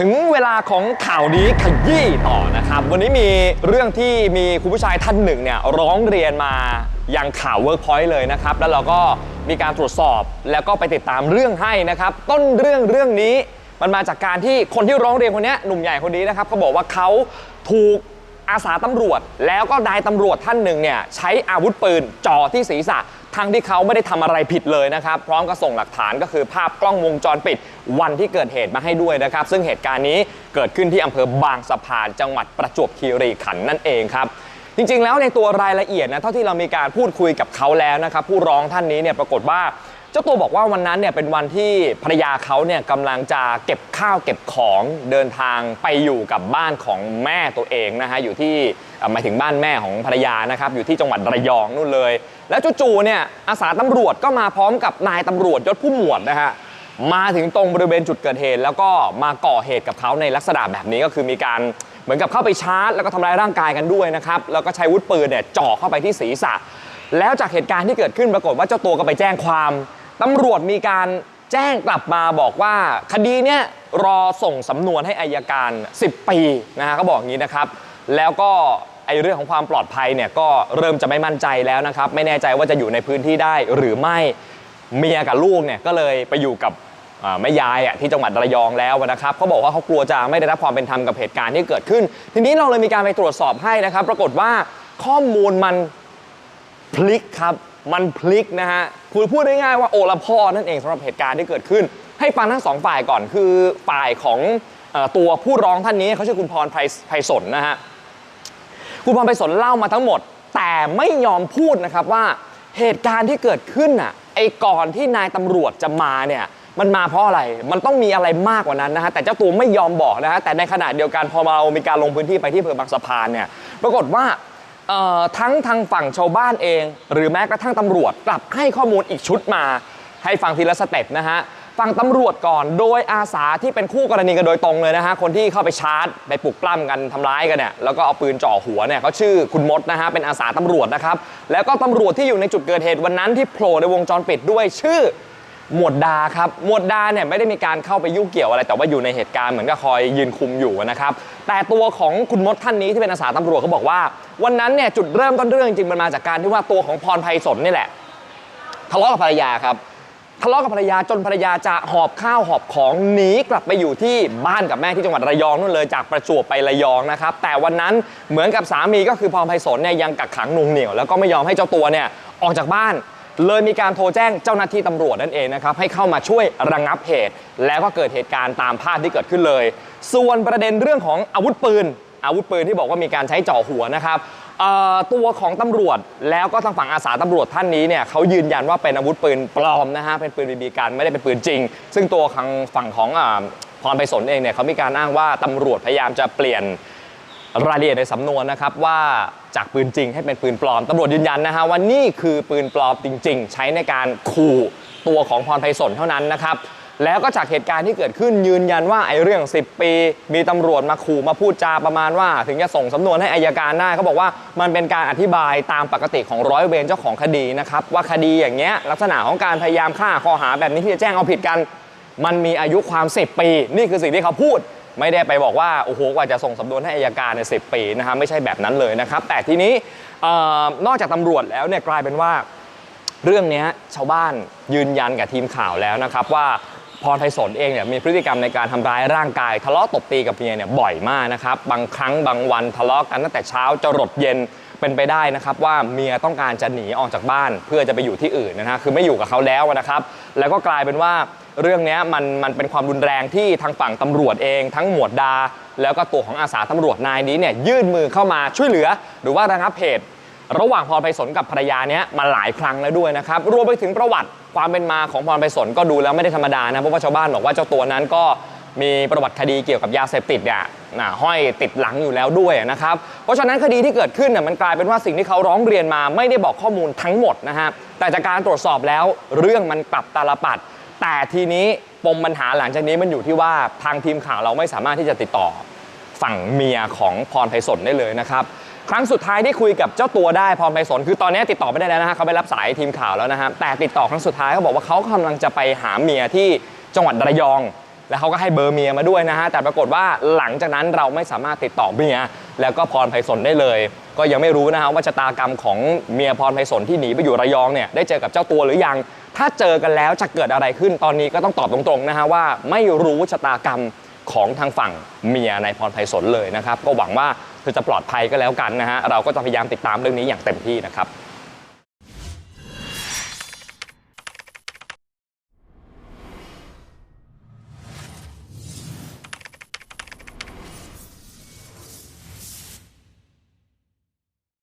ถึงเวลาของข่าวนี้ขยี้ต่อนะครับ วันนี้มีเรื่องที่มีคุณผู้ชายท่านหนึ่งเนี่ยร้องเรียนมายังข่าว Workpoint เลยนะครับ แล้วเราก็มีการตรวจสอบแล้วก็ไปติดตามเรื่องให้นะครับ ต้นเรื่องเรื่องนี้มันมาจากการที่คนที่ร้องเรียนคนนี้หนุ่มใหญ่คนนี้นะครับเขาบอกว่าเขาถูกอาสาตำรวจ แล้วก็นายตำรวจท่านหนึ่งเนี่ยใช้อาวุธปืนจ่อที่ศีรษะ ทั้งที่เขาไม่ได้ทำอะไรผิดเลยนะครับ พร้อมกับส่งหลักฐานก็คือภาพกล้องวงจรปิด วันที่เกิดเหตุมาให้ด้วยนะครับ ซึ่งเหตุการณ์นี้เกิดขึ้นที่อำเภอบางสะพานจังหวัดประจวบคีรีขันธ์นั่นเองครับจริงๆ แล้วในตัวรายละเอียดนะเท่าที่เรามีการพูดคุยกับเขาแล้วนะครับผู้ร้องท่านนี้เนี่ยปรากฏว่าเจ้าตัวบอกว่าวันนั้นเนี่ยเป็นวันที่ภรรยาเขาเนี่ยกำลังจะเก็บข้าวเก็บของเดินทางไปอยู่กับบ้านของแม่ตัวเองนะฮะอยู่ที่ หมายถึงบ้านแม่ของภรรยานะครับอยู่ที่จังหวัดระยองนู่นเลย แล้วจู่ๆเนี่ยอาสาตำรวจก็มาพร้อมกับนายตำรวจยศผู้หมวดนะฮะมาถึงตรงบริเวณจุดเกิดเหตุ แล้วก็มาก่อเหตุกับเขาในลักษณะแบบนี้ก็คือมีการเหมือนกับเข้าไปชาร์จ แล้วก็ทำร้ายร่างกายกันด้วยนะครับแล้วก็ใช้วุธปืนเนี่ยจ่อเข้าไปที่ศีรษะ แล้วจากเหตุการณ์ที่เกิดขึ้นปรากฏว่าเจ้าตัวก็ไปแจ้งความตำรวจมีการแจ้งกลับมาบอกว่าคดีเนี้ยรอส่งสำนวนให้อายการ 10 ปีนะฮะเขาบอกงี้นะครับ แล้วก็ อเรื่องของความปลอดภัยเนี่ยก็เริ่มจะไม่มั่นใจแล้วนะครับ ไม่แน่ใจว่าจะอยู่ในพื้นที่ได้หรือไม่เมียกับลูกเนี่ยก็เลยไปอยู่กับแม่ยายที่จังหวัดระยองแล้วนะครับเขาบอกว่าเขากลัวจะไม่ได้รับความเป็นธรรมกับเหตุการณ์ที่เกิดขึ้น ทีนี้เราเลยมีการไปตรวจสอบให้นะครับ ปรากฏว่าข้อมูลมันพลิกครับ มันพลิกนะฮะคือพูดง่ายๆว่าโอละพ่อนั่นเองสำหรับเหตุการณ์ที่เกิดขึ้น ให้ฟังทั้งสองฝ่ายก่อนคือฝ่ายของอตัวผู้ร้องท่านนี้เขาชื่อคุณพรไพรไพรสนนะฮะ คุณพรไพรสนเล่ามาทั้งหมด แต่ไม่ยอมพูดนะครับว่าเหตุการณ์ที่เกิดขึ้นน่ะไอ้ก่อนที่นายตำรวจจะมาเนี่ยมันมาเพราะอะไร มันต้องมีอะไรมากกว่านั้นนะฮะ แต่เจ้าตัวไม่ยอมบอกนะฮะ แต่ในขณะเดียวกันพอเรามีการลงพื้นที่ไปที่อำเภอบางสะพานเนี่ย ปรากฏว่าทั้งทางฝั่งชาวบ้านเอง หรือแม้กระทั่งตำรวจกลับให้ข้อมูลอีกชุดมา ให้ฟังทีละสเต็ปนะฮะ ฟังตำรวจก่อน โดยอาสาที่เป็นคู่กรณีกันโดยตรงเลยนะฮะ คนที่เข้าไปชาร์จ ไปปลุกปล้ำกันทำร้ายกันเนี่ย แล้วก็เอาปืนจ่อหัวเนี่ยเขาชื่อคุณมดนะฮะ เป็นอาสาตำรวจนะครับ แล้วก็ตำรวจที่อยู่ในจุดเกิดเหตุวันนั้นที่โผล่ในวงจรปิดด้วยชื่อหมวดดาครับ หมวดดาเนี่ยไม่ได้มีการเข้าไปยุ่งเกี่ยวอะไร แต่ว่าอยู่ในเหตุการณ์เหมือนกับคอยยืนคุมอยู่นะครับ แต่ตัวของคุณมดท่านนี้ที่เป็นอาสาตำรวจเขาบอกว่า วันนั้นเนี่ยจุดเริ่มต้นเรื่องจริงมันมาจากการที่ว่าตัวของพรไพศาลนี่แหละทะเลาะกับภรรยาครับ ทะเลาะกับภรรยาจนภรรยาจะหอบข้าวหอบของหนีกลับไปอยู่ที่บ้านกับแม่ที่จังหวัดระยองนู่นเลยจากประจวบไประยองนะครับแต่วันนั้นเหมือนกับสามีก็คือพรไพศาลเนี่ยยังกักขังหนุ่งเหนียวแล้วก็ไม่ยอมให้เจ้าตัวเนี่ยออกจากบ้าน เลยมีการโทรแจ้งเจ้าหน้าที่ตำรวจนั่นเองนะครับให้เข้ามาช่วยระงับเหตุ แล้วก็เกิดเหตุการณ์ตามภาพที่เกิดขึ้นเลย ส่วนประเด็นเรื่องของอาวุธปืนอาวุธปืนที่บอกว่ามีการใช้จ่อหัวนะครับ ตัวของตำรวจแล้วก็ทางฝั่งอาสาตำรวจท่านนี้เนี่ยเขายืนยันว่าเป็นอาวุธปืนปลอมนะฮะเป็นปืนบีบีกันไม่ได้เป็นปืนจริง ซึ่งตัวทางฝั่งของพรไพศาลเองเนี่ยเขามีการอ้างว่าตำรวจพยายามจะเปลี่ยนรายละเอียดในสำนวนนะครับว่าจากปืนจริงให้เป็นปืนปลอมตำรวจยืนยันนะฮะว่านี่คือปืนปลอมจริง ๆ ใช้ในการขู่ตัวของพรไพศลเท่านั้นนะครับ แล้วก็จากเหตุการณ์ที่เกิดขึ้นยืนยันว่าไอ้เรื่อง 10 ปี มีตำรวจมาขู่มาพูดจาประมาณว่า ถึงจะส่งสำนวนให้อายการได้เขาบอกว่ามันเป็นการอธิบายตามปกติของร้อยเวรเจ้าของคดีนะครับว่าคดีอย่างเงี้ยลักษณะของการพยายามฆ่าข้อหาแบบนี้ที่จะแจ้งเอาผิดกัน มันมีอายุความ 10 ปี นี่คือสิ่งที่เขาพูด ไม่ได้ไปบอกว่าโอ้โหกว่าจะส่งสำนวนให้อายการในสิปีนะฮะไม่ใช่แบบนั้นเลยนะครับแต่ทีนี้นอกจากตำรวจแล้วเนี่ยกลายเป็นว่าเรื่องนี้ชาวบ้านยืนยันกับทีมข่าวแล้วนะครับว่า พรไทยสนเองเนี่ยมีพฤติกรรมในการทำร้ายร่างกาย ทะเลาะตบตีกับเมียเนี่ยบ่อยมากนะครับบางครั้งบางวันทะเลาะกันตั้งแต่เช้าจรดเย็นเป็นไปได้นะครับว่าเมียต้องการจะหนีออกจากบ้าน เพื่อจะไปอยู่ที่อื่นนะฮะคือไม่อยู่กับเขาแล้วนะครับ แล้วก็กลายเป็นว่าเรื่องนี้มันมันเป็นความรุนแรงที่ทางฝั่งตำรวจเอง ทั้งหมวดดา แล้วก็ตัวของอาสาตำรวจนายนี้เนี่ยยื่นมือเข้ามาช่วยเหลือ หรือว่าระงับเหตุ ระหว่างพรไพศาลกับภรรยาเนี้ยมาหลายครั้งแล้วด้วยนะครับรวมไปถึงประวัติความเป็นมาของพรไพศาลก็ดูแล้วไม่ได้ธรรมดานะเพราะว่าชาวบ้านบอกว่าเจ้าตัวนั้นก็มีประวัติคดีเกี่ยวกับยาเสพติดเนี่ยนะห้อยติดหลังอยู่แล้วด้วยนะครับ เพราะฉะนั้นคดีที่เกิดขึ้นน่ะมันกลายเป็นว่าสิ่งที่เขาร้องเรียนมาไม่ได้บอกข้อมูลทั้งหมดนะฮะแต่จากการตรวจสอบแล้วเรื่องมันกลับตาลปัด แต่ทีนี้ปมปัญหาหลังจากนี้มันอยู่ที่ว่าทางทีมข่าวเราไม่สามารถที่จะติดต่อฝั่งเมียของพรไพศลได้เลยนะครับ ครั้งสุดท้ายที่คุยกับเจ้าตัวได้พรไพศาลคือตอนนี้ติดต่อไม่ได้แล้วนะฮะเขาไปรับสายทีมข่าวแล้วนะฮะแต่ติดต่อครั้งสุดท้ายเขาบอกว่าเขากำลังจะไปหาเมียที่จังหวัดระยอง แล้วเขาก็ให้เบอร์เมียมาด้วยนะฮะแต่ปรากฏว่าหลังจากนั้นเราไม่สามารถติดต่อเมีย แล้วก็พรไพศาลได้เลย ก็ยังไม่รู้นะฮะว่าชะตากรรมของเมียพรไพศาลที่หนีไปอยู่ระยองเนี่ยได้เจอกับเจ้าตัวหรือยัง ถ้าเจอกันแล้วจะเกิดอะไรขึ้นตอนนี้ก็ต้องตอบตรงๆนะฮะว่าไม่รู้ชะตากรรมของทางฝั่งเมียในายพรไพศาลเลยนะครับก็หวังว่า คือจะปลอดภัยก็แล้วกันนะฮะเราก็จะพยายามติดตามเรื่องนี้อย่างเต็มที่นะครับ